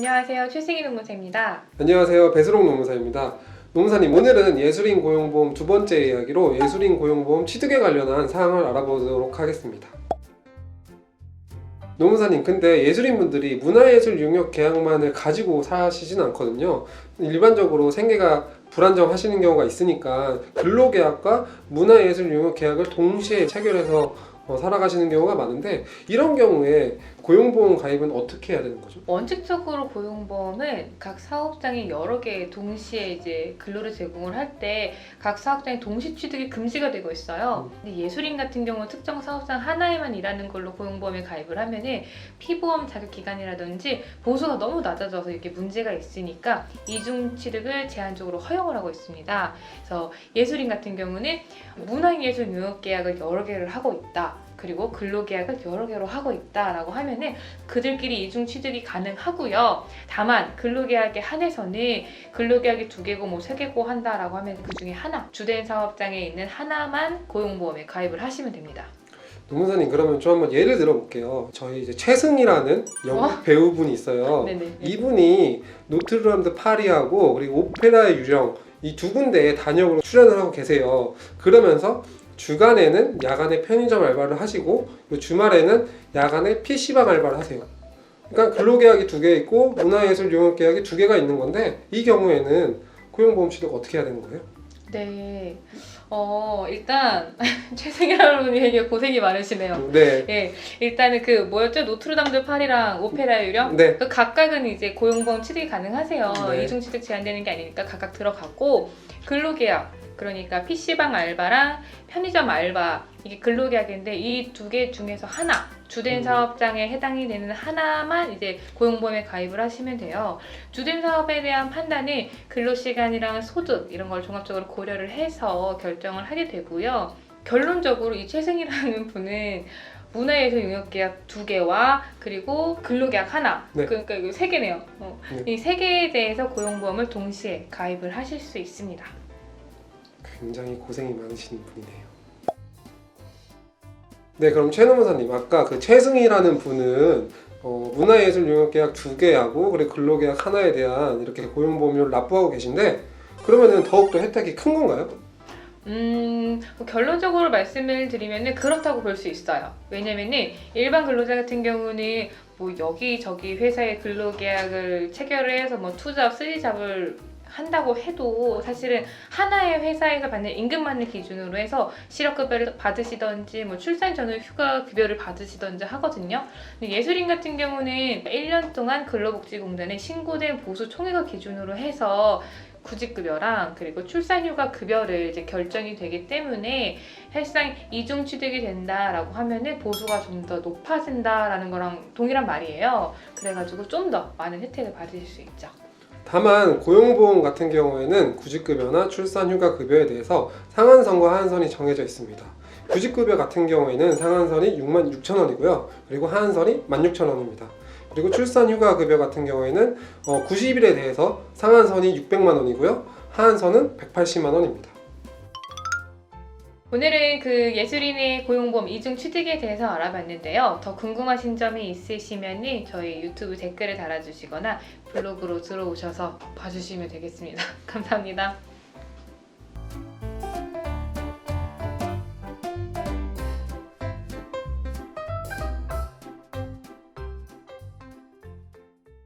안녕하세요. 최승희 노무사입니다. 안녕하세요. 배수롱 노무사입니다. 노무사님, 오늘은 예술인 고용보험 두 번째 이야기로 예술인 고용보험 취득에 관련한 사항을 알아보도록 하겠습니다. 노무사님, 근데 예술인분들이 문화예술 용역 계약만을 가지고 사시진 않거든요. 일반적으로 생계가 불안정하시는 경우가 있으니까 근로계약과 문화예술 용역 계약을 동시에 체결해서 어, 살아가시는 경우가 많은데 이런 경우에 고용보험 가입은 어떻게 해야 되는 거죠? 원칙적으로 고용보험은 각 사업장이 여러 개 동시에 이제 근로를 제공을 할 때 각 사업장이 동시 취득이 금지가 되고 있어요. 근데 예술인 같은 경우 특정 사업장 하나에만 일하는 걸로 고용보험에 가입을 하면은 피보험 자격 기간이라든지 보수가 너무 낮아져서 이게 문제가 있으니까 이중 취득을 제한적으로 허용을 하고 있습니다. 그래서 예술인 같은 경우는 문화예술 용역 계약을 여러 개를 하고 있다. 그리고 근로계약을 여러 개로 하고 있다라고 하면은 그들끼리 이중 취득이 가능하고요. 다만 근로계약에 한해서는 근로계약이 두 개고 뭐 세 개고 한다라고 하면 그 중에 하나 주된 사업장에 있는 하나만 고용보험에 가입을 하시면 됩니다. 노무사님 그러면 좀 한번 예를 들어볼게요. 저희 이제 최승이라는 연극 배우분이 있어요. 네네. 이분이 노트르담드 파리하고 그리고 오페라의 유령 이 두 군데에 단역으로 출연을 하고 계세요. 그러면서 주간에는 야간에 편의점 알바를 하시고 주말에는 야간에 PC방 알바를 하세요. 그러니까 근로계약이 두 개 있고 문화예술 용역계약이 두 개가 있는 건데 이 경우에는 고용보험 취득 어떻게 해야 되는 거예요? 네. 어 일단 최승현 분이 되게 고생이 많으시네요. 네. 예, 일단은 그 뭐였죠? 노트르담드 파리랑 오페라 유령 네. 그 각각은 이제 고용보험 취득이 가능하세요. 네. 이중 취득 제한되는 게 아니니까 각각 들어갔고 근로계약 그러니까 PC방 알바랑 편의점 알바 이게 근로계약인데 이 두 개 중에서 하나 주된 음. 사업장에 해당이 되는 하나만 이제 고용보험에 가입을 하시면 돼요. 주된 사업에 대한 판단은 근로시간이랑 소득 이런 걸 종합적으로 고려를 해서 결정을 하게 되고요. 결론적으로 이 최승이라는 분은 문화예술 용역계약 두 개와 그리고 근로계약 하나 네. 그러니까 이거 세 개네요. 어. 네. 이세 개에 대해서 고용보험을 동시에 가입을 하실 수 있습니다. 굉장히 고생이 많으신 분이네요. 네, 그럼 최노무사님 아까 그 최승희라는 분은 어, 문화예술 용역계약 두 개하고 그리고 근로계약 하나에 대한 이렇게 고용보험료를 납부하고 계신데 그러면은 더욱더 혜택이 큰 건가요? 음, 뭐 결론적으로 말씀을 드리면은 그렇다고 볼 수 있어요. 왜냐면은 일반 근로자 같은 경우는 뭐 여기저기 회사의 근로계약을 체결을 해서 뭐 투잡, 쓰리잡을 한다고 해도 사실은 하나의 회사에서 받는 임금만을 기준으로 해서 실업급여를 받으시던지 뭐 출산 전후 휴가 급여를 받으시던지 하거든요. 예술인 같은 경우는 1년 동안 근로복지공단에 신고된 보수 총액을 기준으로 해서 구직급여랑 그리고 출산휴가 급여를 이제 결정이 되기 때문에 사실상 이중 취득이 된다라고 하면은 보수가 좀 더 높아진다라는 거랑 동일한 말이에요. 그래가지고 좀 더 많은 혜택을 받으실 수 있죠. 다만 고용보험 같은 경우에는 구직급여나 출산휴가급여에 대해서 상한선과 하한선이 정해져 있습니다. 구직급여 같은 경우에는 상한선이 6만 6천 원이고요. 그리고 하한선이 1만 6천 원입니다. 그리고 출산휴가급여 같은 경우에는 어, 90일에 대해서 상한선이 600만 원이고요. 하한선은 180만 원입니다. 오늘은 그 예술인의 고용보험 이중 취득에 대해서 알아봤는데요. 더 궁금하신 점이 있으시면 저희 유튜브 댓글을 달아주시거나 블로그로 들어오셔서 봐주시면 되겠습니다. 감사합니다.